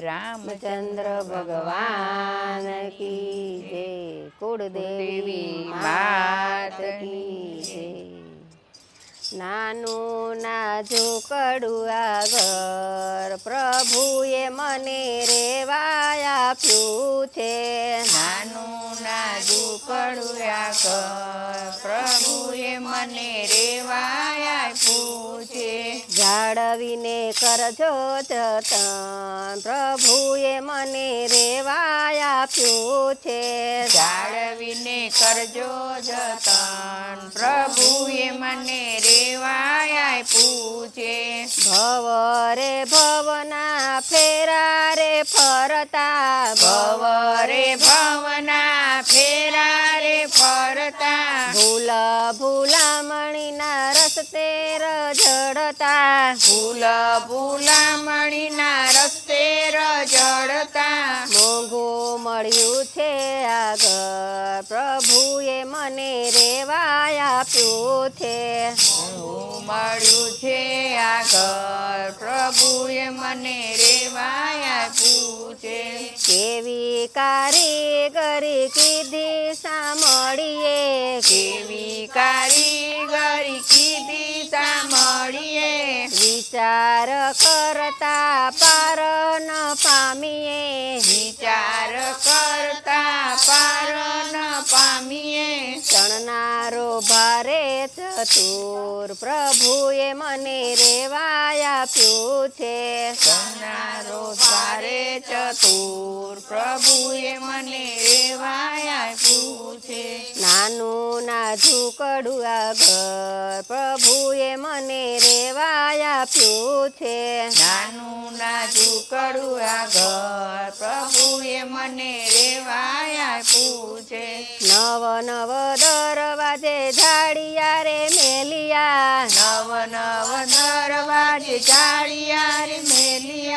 રામચંદ્ર ભગવાન કી જય. કુળદેવી માત કી જય. નાનું નાજુકડું આ ઘર પ્રભુએ મને રેવાય આપ્યું છે. નાનું નાજુકડું આ ઘર પ્રભુએ મને છે જાળવીને કરજો જતન પ્રભુએ મને રેવાય આપ્યું છે. જાળવીને કરજો જતન પ્રભુએ મને રેવાય આપ્યું છે. ભવ રે ભવના ફેરા રે ફરતા. ભવ રે ભવના ફેરા રે ફરતા. ભૂલ ભૂલા મણીના રસ્તે રજડતા ફૂલ ફૂલામણીના રસ્તે રજડતા મોંઘું મળ્યું છે આગળ. પ્રભુએ મને રેવાયા આપ્યું છે. હું મળ્યું છે આ પ્રભુએ મને આપ્યું છે કેવી કારીગરી કીધી સાંભળીએ. કેવી કારીગરી કીધી સાંભળીએ. વિચાર કરતા પાર ન પામીએ. વિચાર કરતા પાર ન પામીએ. ચણનારો ભારે ચતુર પ્રભુએ મને રેવાયા આપ્યું છે. ચતુર પ્રભુએ મને રેવાય નાનું નાજુકડું કડું આગળ પ્રભુએ મને રેવાય આપ્યું છે. નાનું નાજુકડું કડું આગળ પ્રભુએ મને રેવાય આપ્યું છે. નવ નવ દરવાજે ઝાડિયા રે મેલિયા. નવ નવ દરવાજે ઝાડિયા રે મેલિયા.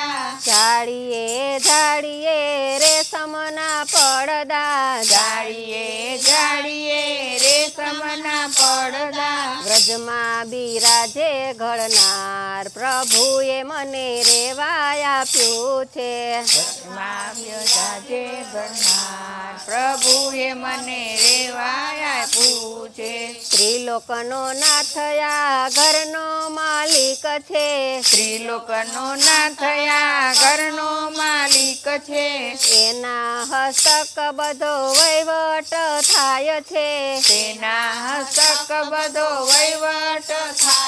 ઝાડીએ ઝાડીએ રેશમના પડદા. જાળીએ જાળીએ રેશમના પડદા. વ્રજમાં બિરાજે ઘડનાર પ્રભુએ મને રેવાય આપ્યું છે. વ્રજમાં બિરાજે ઘડનાર પ્રભુએ મને આપ્યું છે. સ્ત્રીલોકનો નાથ આ ઘરનો માલિક છે. સ્ત્રીલોકનો ના થયા ઘરનો માલિક છે. એના હસ્તક બધો વહીવટ થાય છે. તેના હસ્તક બધો વહીવટ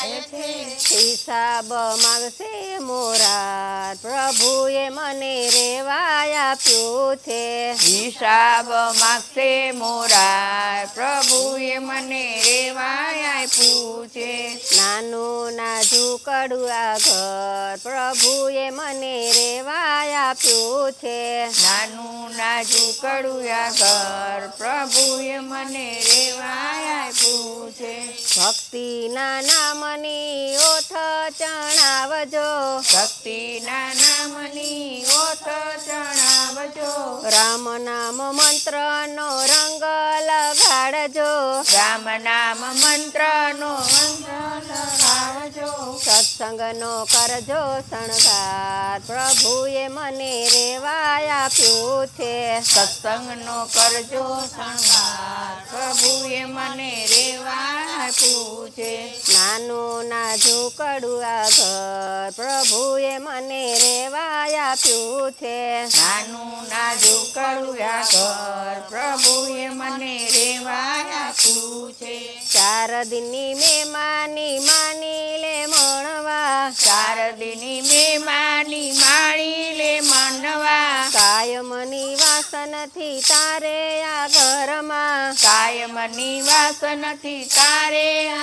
હિસાબ માગશે મોરાર. પ્રભુએ મને રેવાય આપ્યું છે. હિસાબ માગશે મોરાર. પ્રભુએ મને રેવાય આપ્યું છે. નાનું નાજુકડું આ ઘર. પ્રભુએ મને રેવાય આપ્યું છે. નાનું નાજુકડું આ ઘર. પ્રભુએ મને રેવાય આપ્યું છે. ભક્તિના નામની ઓથ ચણાવજો. ભક્તિના નામની ઓથ ચણાવજો. રામ નામ મંત્રનો રંગ લગાડજો. રામ નામ મંત્રનો મંત્ર લગાવજો સત્સંગનો કરજો શણગાર. પ્રભુએ મને રેવાય આપ્યું છે. સત્સંગનો કરજો શણગાર. પ્રભુએ મને રેવા આપ્યું છે? નાનું નાજુકડું આ ઘર પ્રભુએ મને રેવા આપ્યું છે. નાનું નાજુકડું આ ઘર પ્રભુએ મને રેવા આપ્યું છે. ચાર દિનની મહેમાની માની લે મણવા. ચાર દિની મેમાની માણી લે માનવા કાયમની વાસનથી તારે આ ઘરમાં. કાયમની વાસનથી નથી તારે આ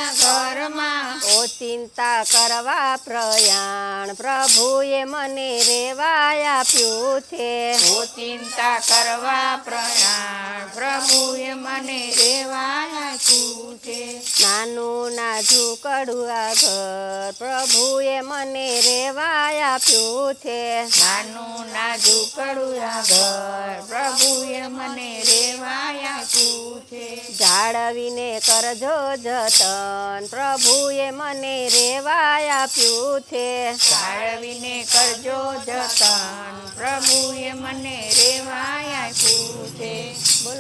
ચિંતા કરવા પ્રયાણ. પ્રભુએ મને રેવાય આપ્યું છે. ઓ ચિંતા કરવા પ્રયાણ. પ્રભુએ મને રેવાય છે નાનું નાજુકડું આ ઘર પ્રભુએ મને રેવાય આપ્યું છે. નાનું નાજુકડું આ ઘર પ્રભુએ મને રેવાય આપ્યું છે. જાળવીને કરજો જતન પ્રભુએ મને રેવા આપ્યું છે. જાળવીને કરજો જતન પ્રભુએ મને રેવાય આપ્યું